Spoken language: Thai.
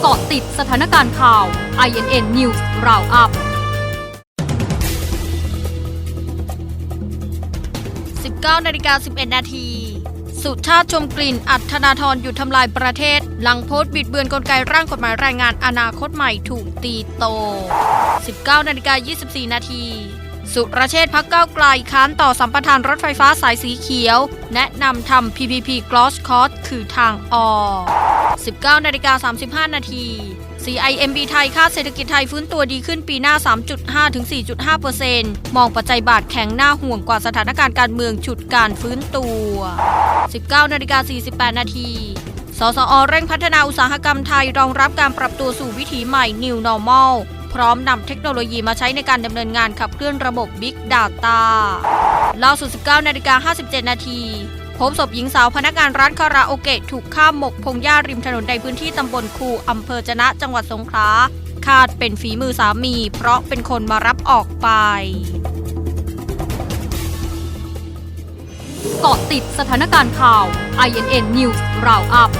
เกาะติดสถานการณ์ข่าว INN News Roundup 19นาฬิกา11 นาที สุชาติชมกลิ่น อัธนาธรหยุดทำลายประเทศ หลังโพสต์บิดเบือนกลไกร่างกฎหมายแรงงานอนาคตใหม่ถูกตีโต 19นาฬิกา24 นาที สุรเชษพักเก้าไกลค้านต่อสัมปทานรถไฟฟ้าสายสีเขียว แนะนำทำ PPP Gloss Cost คือทางออก19นาฬิกา35 นาที CIMB ไทยคาดเศรษฐกิจไทยฟื้นตัวดีขึ้นปีหน้า 3.5 ถึง 4.5%มองปัจจัยบาทแข็งหน้าห่วงกว่าสถานการณ์การเมืองฉุดการฟื้นตัว 19นาฬิกา48 นาที สสอเร่งพัฒนาอุตสาหกรรมไทยรองรับการปรับตัวสู่วิถีใหม่ New Normal พร้อมนำเทคโนโลยีมาใช้ในการดำเนินงานขับเคลื่อนระบบ Big Data ล่าสุด 19นาฬิกา57 นาทีพบศพหญิงสาวพนักงานร้านคาราโอเกะถูกฆ่าหมกพงหญ้าริมถนนในพื้นที่ตำบลคูอำเภอจนะจังหวัดสงขลาคาดเป็นฝีมือสามี เพราะเป็นคนมารับออกไปเกาะติดสถานการณ์ข่าว INN News Roundup